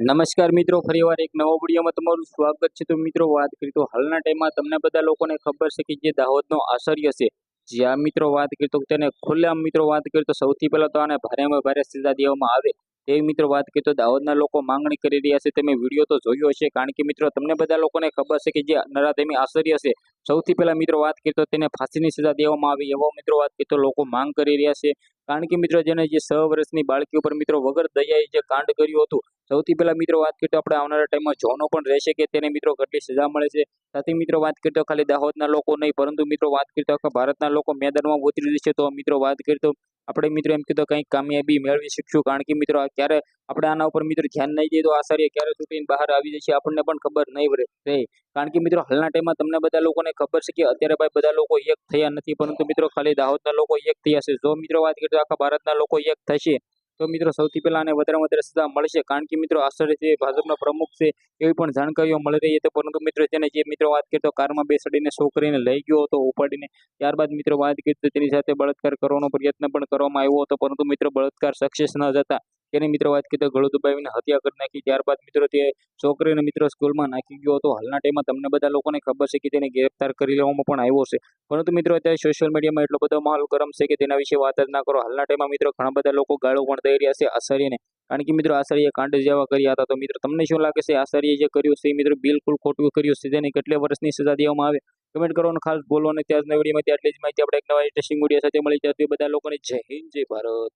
નમસ્કાર મિત્રો, ફરીવાર એક નવો વિડીયોમાં તમારું સ્વાગત છે. તો મિત્રો, વાત કરી તો હાલના ટાઈમમાં તમને બધા લોકોને ખબર છે કે જે દાહોદનો આશ્ચર્ય છે, જ્યાં મિત્રો વાત કરી તો તેને ખુલ્લેઆમ મિત્રો વાત કરી તો સૌથી પહેલા તો આને ભારેમાં ભારે સજા દેવામાં આવે તેવી મિત્રો વાત કરી તો દાહોદના લોકો માંગણી કરી રહ્યા છે. તમે વીડિયો તો જોયો હશે, કારણ કે મિત્રો તમને બધા લોકોને ખબર છે કે જે નરાધેમી આશ્ચર્ય છે, સૌથી પહેલા મિત્રો વાત કરી તો તેને ફાંસીની સજા દેવામાં આવે એવો મિત્રો વાત કરી તો લોકો માંગ કરી રહ્યા છે. કારણ કે મિત્રો જેને જે છ વર્ષની બાળકી ઉપર મિત્રો વગર દયાએ જે કાંડ કર્યું હતું સૌથી પહેલા મિત્રો વાત કરીએ તો આપણે આવનારા ટાઈમમાં જોનો પણ રહેશે કે તેને મિત્રો કેટલી સજા મળે છે. સાથે મિત્રો વાત કરીએ તો ખાલી દાહોદના લોકો નહીં, પરંતુ મિત્રો વાત કરીએ તો ભારતના લોકો મેદાનમાં ઉતરી રહેશે તો મિત્રો વાત કરીએ તો આપણે મિત્રો એમ કીધું કંઈક કામયાબી મેળવી શકશું. કારણ કે મિત્રો આ ક્યારે આપણે આના ઉપર મિત્રો ધ્યાન નહીં દઈએ તો આચાર્ય ક્યારે છૂટીને બહાર આવી જશે આપણને પણ ખબર નહીં રહે કારણ કે મિત્રો હાલના ટાઈમમાં તમને બધા લોકોને ખબર છે કે અત્યારે ભાઈ બધા લોકો એક થયા નથી, પરંતુ મિત્રો ખાલી દાહોદના લોકો એક થયા છે. જો મિત્રો વાત કરીએ તો આખા ભારતના લોકો એક થશે તો મિત્રો સૌથી પહેલા આને વધારે વધારે સજા મળશે. કારણ કે મિત્રો આશ્ચર્ય છે ભાજપના પ્રમુખ છે, એવી પણ જાણકારીઓ મળી રહી હતી પરંતુ મિત્રો તેને જે મિત્રો વાત કરીએ તો કારમાં બેસાડીને છોકરીને લઈ ગયો હતો, ઉપાડીને. ત્યારબાદ મિત્રો વાત કરી તેની સાથે બળાત્કાર કરવાનો પ્રયત્ન પણ કરવામાં આવ્યો હતો. પરંતુ મિત્રો બળાત્કાર સક્સેસ ન જતા તેની મિત્રો વાત કરીએ તો ગળું દબાવીને હત્યા કરી નાખી. ત્યારબાદ મિત્રો તે છોકરીને મિત્રો સ્કૂલમાં નાખી ગયો હતો. હાલના ટાઈમમાં તમને બધા લોકોને ખબર છે કે તેને ગિરફ્તાર કરી લેવામાં પણ આવ્યો છે. પરંતુ મિત્રો અત્યારે સોશિયલ મીડિયામાં એટલો બધો માહોલ ગરમ છે કે તેના વિશે વાત જ ના કરો. હાલના ટાઈમમાં મિત્રો ઘણા બધા લોકો ગાળો પણ દઈ રહ્યા છે આચાર્યને કારણ કે મિત્રો આચાર્ય કાંડ જેવા કર્યા હતા. તો મિત્રો તમને શું લાગે છે? આચાર્ય જે કર્યું છે એ મિત્રો બિલકુલ ખોટું કર્યું છે. તેને કેટલા વર્ષની સજા દેવામાં આવે. કમેન્ટ કરવાનું ખાસ બોલવાનું ત્યાં જ વિડીયોમાં ત્યાં એટલી જ માહિતી. આપણે એક નવા ઇન્ટરેસ્ટિંગ વીડિયો સાથે મળી. જતી બધા લોકોને જય હિન્દ, જય ભારત.